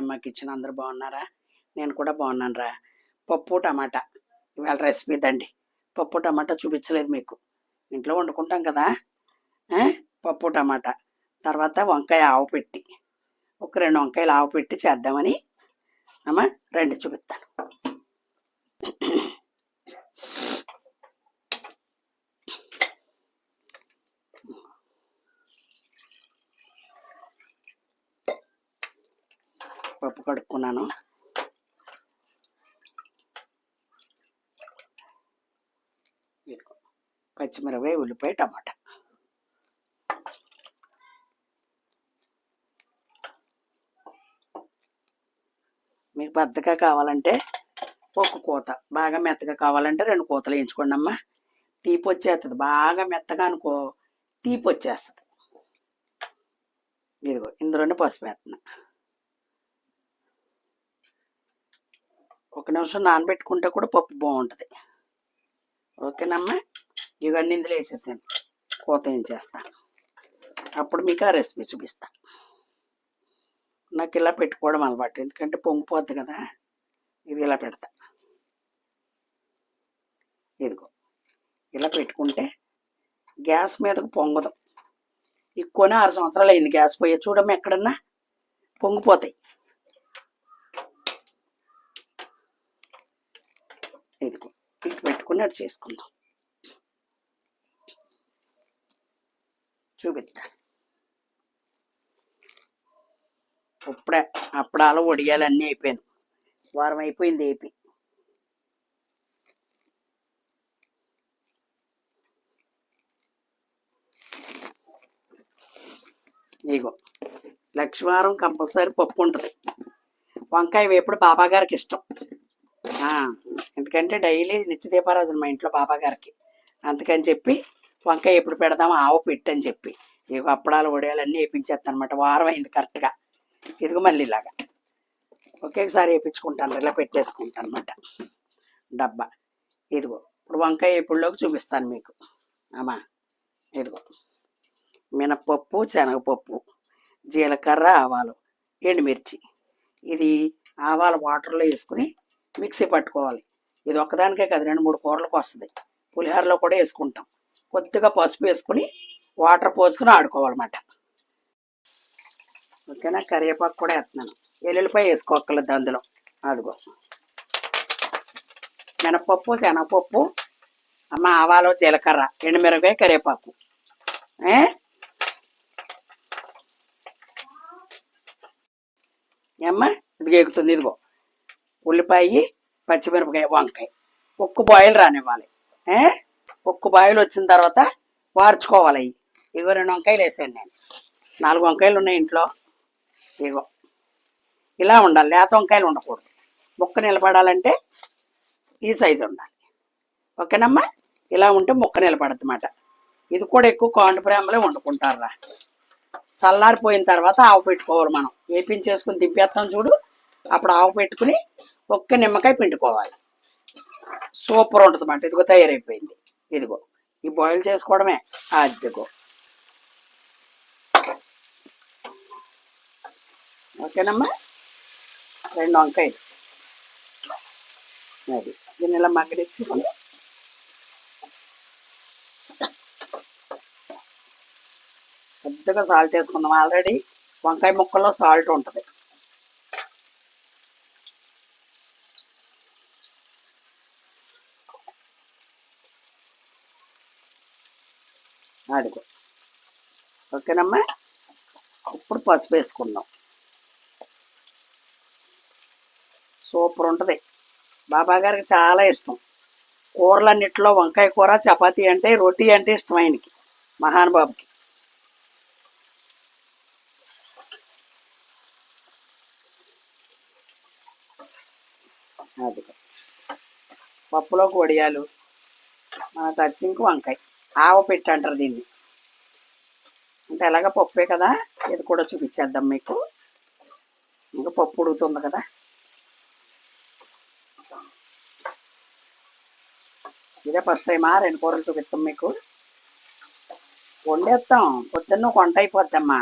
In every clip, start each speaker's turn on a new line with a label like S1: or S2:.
S1: మాకు ఇచ్చిన అందరూ బాగున్నారా? నేను కూడా బాగున్నాను రా పప్పు టమాటా. ఇవాళ రెసిపీ దండి. పప్పు టమాటా చూపించలేదు మీకు. ఇంట్లో వండుకుంటాం కదా? పప్పు టమాటా. తర్వాత వంకాయ ఆవు పెట్టి. ఒక రెండు వంకాయలు ఆవు పెట్టి చేద్దామని. అమ్మ రండి చూపిస్తాను. పప్పు కడుక్కున్నాను. పచ్చిమిరపకాయ ఉల్లిపాయ టమాటా. మీకు పెద్దగా కావాలంటే ఒక కూత బాగా మెత్తగా కావాలంటే రెండు కూతలు వేయించుకోండి అమ్మా. తీపి వచ్చేస్తుంది బాగా మెత్తగా అనుకో తీపి వచ్చేస్తుంది. ఇదిగో ఇందులోనే పసుపు వేస్తున్నా ఒక నిమిషం నానబెట్టుకుంటే కూడా పప్పు బాగుంటుంది. ఓకేనమ్మా? ఇవన్నీ ఇందులో వేసేసాను కోత ఏం చేస్తాను అప్పుడు మీకు ఆ రెసిపీ చూపిస్తాను నాకు ఇలా పెట్టుకోవడం అలవాటు. ఎందుకంటే పొంగిపోద్ది కదా. ఇది ఇలా పెడతా. ఇదిగో. ఇలా పెట్టుకుంటే గ్యాస్ మీదకు పొంగదు. ఎక్కువనే ఆరు సంవత్సరాలు అయింది గ్యాస్ పోయే. చూడమ్మ ఎక్కడన్నా? పొంగిపోతాయి. ఇదిగో ఇటు పెట్టుకుని అటు చేసుకుందాం. చూపిస్తా ఇప్పుడే అప్పడాలు వడియాలు అన్నీ అయిపోయాను వారం అయిపోయింది ఏపీ. ఇగో లక్ష్మీవారం కంపల్సరీ పప్పు ఉంటుంది. వంకాయ వేపుడు బాబా గారికి ఇష్టం. ఆ, ఎందుకంటే డైలీ నిత్య దీపారాజన మా ఇంట్లో బాబా గారికి అందుకని చెప్పి వంకాయ ఎప్పుడు పెడదాం ఆవు పెట్టని చెప్పి. ఇక అప్పడాలు వడియాలు అన్నీ వేయించేస్తాను అనమాట వారం అయింది కరెక్ట్గా. ఇదిగో మళ్ళీ ఇలాగా. ఒకేసారి వేయించుకుంటాను ఇలా పెట్టేసుకుంటాను అనమాట డబ్బా. ఇదిగో ఇప్పుడు వంకాయ ఎప్పుడులోకి చూపిస్తాను మీకు. అమ్మా ఇదిగో. మినప్పప్పు శనగపప్పు జీలకర్ర ఆవాలు ఎండుమిర్చి. ఇది ఆవాలు వాటర్లో వేసుకుని మిక్సీ పట్టుకోవాలి. ఇది ఒక్కదానికే కాదు రెండు మూడు కూరలకు వస్తుంది. పులిహోరలో కూడా వేసుకుంటాం. కొద్దిగా పసుపు వేసుకుని వాటర్ పోసుకుని ఆడుకోవాలన్నమాట. ఓకేనా? కరివేపాకు కూడా వేస్తున్నాను. ఎల్లుల్లిపాయ వేసుకోక్కర్లేదు అందులో. అదిగో. మినపప్పు శనగపప్పు అమ్మ ఆవాలు జీలకర్ర ఎండుమిరపకాయ కరివేపాకు. ఏ? ఏమ్మా? ఇది ఎగుతుంది ఇదిగో. ఉల్లిపాయ పచ్చిమిరపకాయ వంకాయ. ఒక్క బాయిల్ రానివ్వాలి. ఉక్కు ఒక్క బాయిల్ వచ్చిన తర్వాత వార్చుకోవాలి అవి. ఇగో రెండు వంకాయలు వేసాను నేను. నాలుగు వంకాయలు ఉన్నాయి ఇంట్లో. ఇగో. ఇలా ఉండాలి. లేత వంకాయలు ఉండకూడదు. ముక్క నిలబడాలంటే ఈ సైజు ఉండాలి. ఓకేనమ్మా? ఇలా ఉంటే ముక్క నిలబడద్దన్నమాట ఇది కూడా ఎక్కువ కాండప్రేమలే వండుకుంటారా చల్లారిపోయిన తర్వాత ఆవు పెట్టుకోవాలి మనం. వేపించేసుకుని దింపేస్తాం చూడు. అప్పుడు ఆవు పెట్టుకుని ఒక్క నిమ్మకాయ పిండుకోవాలి. సూపర్ ఉంటుంది అన్నమాట ఇదిగో తయారైపోయింది. ఇదిగో ఈ బాయిల్ చేసుకోవడమే. అదిగో. ఓకేనమ్మా? రెండు వంకాయలు. అది దీన్ని ఇలా మగ్గడిచ్చి పెద్దగా సాల్ట్ వేసుకుందాం. ఆల్రెడీ వంకాయ ముక్కల్లో సాల్ట్ ఉంటుంది. అదిగో ఓకేనమ్మా? ఇప్పుడు పసుపు వేసుకుందాం. సూపర్ ఉంటుంది. బాబా గారికి చాలా ఇష్టం. కూరలన్నింటిలో వంకాయ కూర చపాతీ అంటే రొట్టి అంటే ఇష్టం ఆయనకి మహానుబాబుకి అది పప్పులోకి వడియాలు మన తచ్చింకు వంకాయ. ఆవ పెట్టి అంటారు దీన్ని. అంటే ఎలాగ పప్పే కదా? ఇది కూడా చూపించేద్దాం మీకు. ఇంకా పప్పు ఉడుగుతుంది కదా? ఇదే ఫస్ట్ టైమా రెండు కూరలు చూపిస్తాం మీకు. వండేస్తాం. పొద్దున్న కొంట అయిపోద్దమ్మా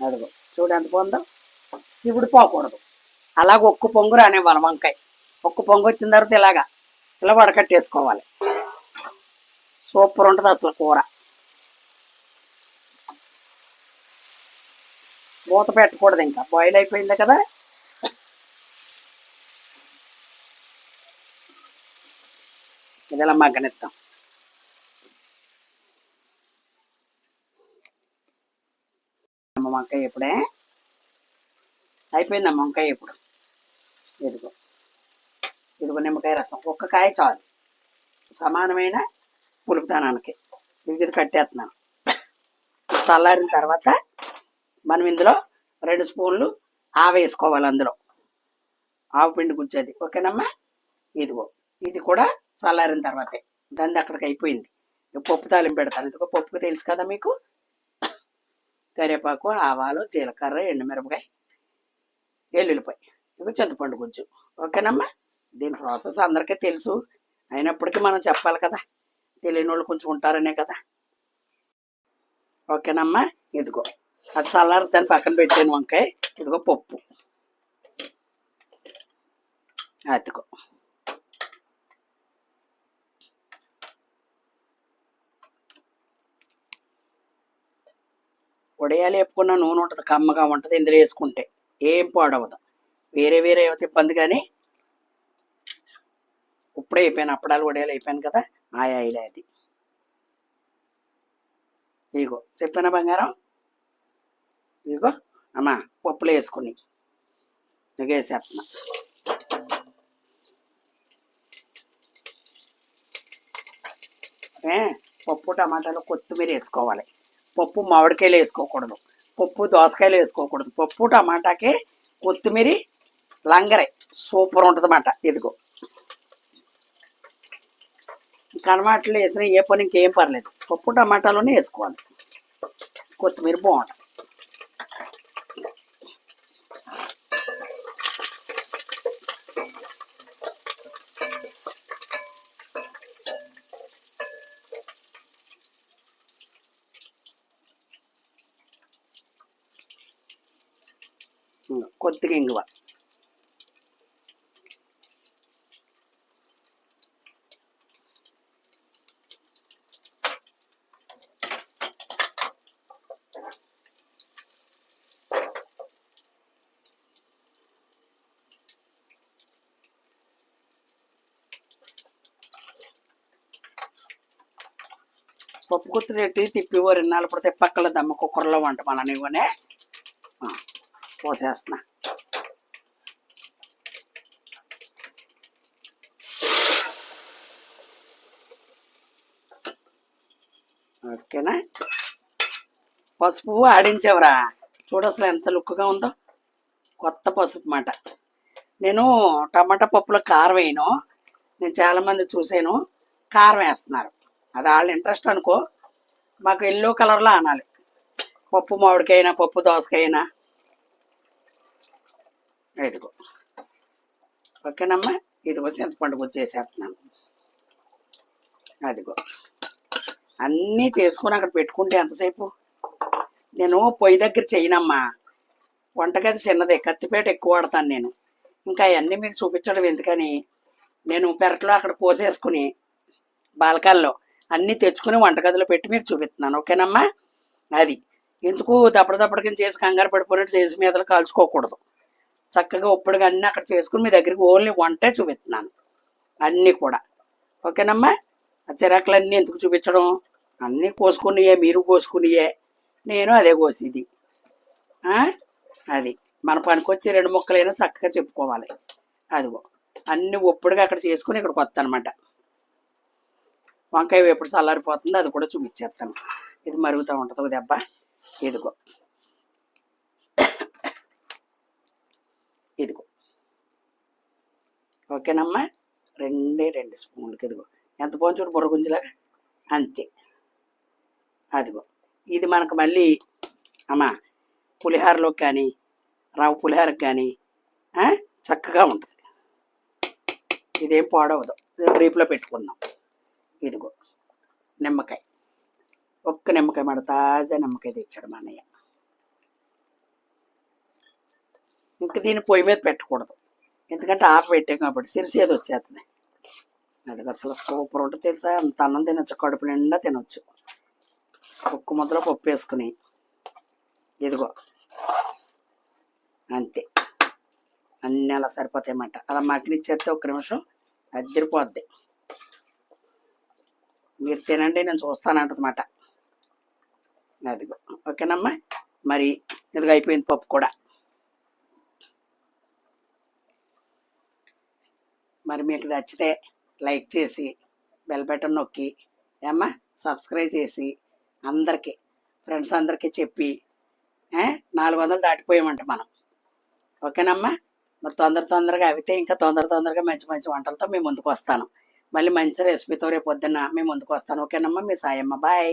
S1: అదిగో చూడు ఎంత బాగుందో? శివుడు పోకూడదు. అలాగ ఒక్క పొంగు రానివ్వాలి వంకాయ. ఒక్క పొంగు వచ్చిన తర్వాత ఇలాగా ఇలా వడకట్టేసుకోవాలి. సూపర్ ఉంటుంది అసలు కూర. మూత పెట్టకూడదు ఇంకా. బాయిల్ అయిపోయింది కదా? ఇది ఇలా మగ్గనిస్తాం వంకాయ ఇప్పుడే. అయిపోయిందమ్మ వంకాయ ఇప్పుడు. ఇదిగో. ఇదిగో నిమ్మకాయ రసం. ఒక్క కాయ చాలు. సమానమైన పులుపుతానానికి ఇది కట్టేస్తున్నాను. చల్లారిన తర్వాత మనం ఇందులో రెండు స్పూన్లు ఆవ వేసుకోవాలి అందులో. ఆవు పిండి గుజ్జది. ఓకేనమ్మా? ఇదిగో. ఇది కూడా చల్లారిన తర్వాతే. దాన్ని అక్కడికి అయిపోయింది. పప్పు తాలింపు పెడతాను. ఇదిగో పప్పుకు తెలుసు కదా మీకు? కరివేపాకు ఆవాలు జీలకర్ర ఎండుమిరపకాయ ఎల్లుల్లిపాయ. ఇవి చింతపండు కొంచెం ఓకేనమ్మా? దీని ప్రాసెస్ అందరికీ తెలుసు. అయినప్పటికీ మనం చెప్పాలి కదా. తెలియని వాళ్ళు కొంచెం ఉంటారనే కదా. ఓకేనమ్మా? ఇదిగో. అది చల్లారి దాన్ని పక్కన పెట్టాను వంకాయ. ఇదిగో పప్పు. అదిగో. వడియాలు వేపుకున్న నూనె ఉంటుంది కమ్మగా ఉంటుంది ఇందులో వేసుకుంటే. ఏం పాడవదు వేరే వేరే అయితే ఇబ్బంది కానీ ఇప్పుడే అయిపోయాను అప్పడాలు వడియాలు అయిపోయాను కదా ఆ ఆయిల్ అది. ఇగో చెప్పానా బంగారం? ఇగో అమ్మా పప్పులు వేసుకుని. ఇక వేసేస్తున్నా. ఏ, పప్పు టమాటాలు కొత్తిమీర వేసుకోవాలి. పప్పు మామిడికాయలు వేసుకోకూడదు. పప్పు దోసకాయలు వేసుకోకూడదు. పప్పు టమాటాకి కొత్తిమీర లంగరే. సూపర్ ఉంటుంది అన్నమాట ఇదిగో. కనమాటలు వేసిన ఏ పని ఇంకేం పర్లేదు. పప్పు టమాటాలోనే వేసుకోవాలి. కొత్తిమీర బాగుంటుంది. కొద్దిగా ఇంగువ పప్పు గుర్తు ఓ రెండు నాలుగు పడితే పక్కల దమ్మ కుక్కర్లో వంట మన ఇవ్వనే పోసేస్తున్నా. ఓకేనా? పసుపు ఆడించేవరా. చూడు అసలు ఎంత లుక్గా ఉందో. కొత్త పసుపు మాట. నేను టమాటా పప్పులో కారం వేయను. నేను చాలామంది చూసాను కారం వేస్తున్నారు. అది వాళ్ళ ఇంట్రెస్ట్ అనుకో. మాకు ఎల్లో కలర్లో అనాలి. పప్పు మామిడికైనా పప్పు దోసకైనా ఇదిగో. ఓకేనమ్మా ఇదిగో చింతపండు గుజ్జు చేసేస్తున్నాను. అదిగో. అన్నీ చేసుకుని అక్కడ పెట్టుకుంటే ఎంతసేపు? నేను పొయ్యి దగ్గర చేయనమ్మా. వంటగది చిన్నదే కత్తిపేట ఎక్కువ వాడతాను నేను. ఇంకా అవన్నీ మీకు చూపించడం ఎందుకని? నేను పెరట్లో అక్కడ పోసేసుకుని బాలకాల్లో అన్నీ తెచ్చుకుని వంటగదిలో పెట్టి మీకు చూపిస్తున్నాను. ఓకేనమ్మా? అది. ఎందుకు దప్పడదప్పటికి చేసి కంగారు పడిపోయినట్టు చేసి మీదలు కాల్చుకోకూడదు. చక్కగా ఉప్పుడుగా అన్నీ అక్కడ చేసుకుని మీ దగ్గరికి ఓన్లీ వంటే చూపిస్తున్నాను. అన్నీ కూడా. ఓకేనమ్మా? ఆ చిరాకులన్నీ ఎందుకు చూపించడం? అన్నీ కోసుకునియే మీరు కోసుకునియే. నేను అదే కోసిది. అది. మన పనికొచ్చే రెండు ముక్కలైనా చక్కగా చెప్పుకోవాలి. అదిగో. అన్ని ఒప్పుడుగా అక్కడ చేసుకుని ఇక్కడికి వస్తాను అనమాట వంకాయ ఎప్పుడు చల్లారిపోతుందో అది కూడా చూపించేస్తాను. ఇది మరుగుతూ ఉంటుంది దెబ్బ. ఇదిగో. ఓకేనమ్మా? రెండే రెండు స్పూన్లు ఇదిగో. ఎంత పోంచుడు బుర్రగుంజలాగా అంతే. అదిగో. ఇది మనకు మళ్ళీ అమ్మా పులిహారలోకి కానీ రవ్వ పులిహోరకు కానీ చక్కగా ఉంటుంది. ఇదేం పాడవదు. రేపులో పెట్టుకుందాం. ఇదిగో. నిమ్మకాయ. ఒక్క నిమ్మకాయ మాట తాజా నిమ్మకాయ తెచ్చాడు మా అన్నయ్య. ఇంక దీన్ని పొయ్యి మీద పెట్టకూడదు. ఎందుకంటే ఆఫ్ పెట్టాం కాబట్టి సిరిసేది వచ్చేస్తుంది అది అసలు సూపర్ ఉంటుంది తెలుసా? అంత అన్నం తినొచ్చు కడుపు నిండా తినొచ్చు. ఉక్కు ముద్దలో పప్పు వేసుకుని. ఇదిగో. అంతే. అన్నీ అలా సరిపోతాయన్నమాట అలా మగ్గనిచ్చేస్తే ఒక నిమిషం అద్దరిపోద్ది మీరు తినండి నేను చూస్తానంటమాట అదిగో. ఓకేనమ్మా? మరి ఇదిగో అయిపోయింది పప్పు కూడా. మరి మీకు నచ్చితే లైక్ చేసి బెల్ బటన్ నొక్కి ఏమ్మా? సబ్స్క్రైబ్ చేసి అందరికీ ఫ్రెండ్స్ అందరికీ చెప్పి నాలుగు వందలు దాటిపోయామంట మనం. ఓకేనమ్మా? మరి తొందర తొందరగా అవితే ఇంకా తొందర తొందరగా మంచి మంచి వంటలతో మేము ముందుకు వస్తాను. మళ్ళీ మంచి రెసిపీతో రేపు పొద్దున్న మేము ముందుకు వస్తాను. ఓకేనమ్మా? మీ సాయమ్మ. బాయ్.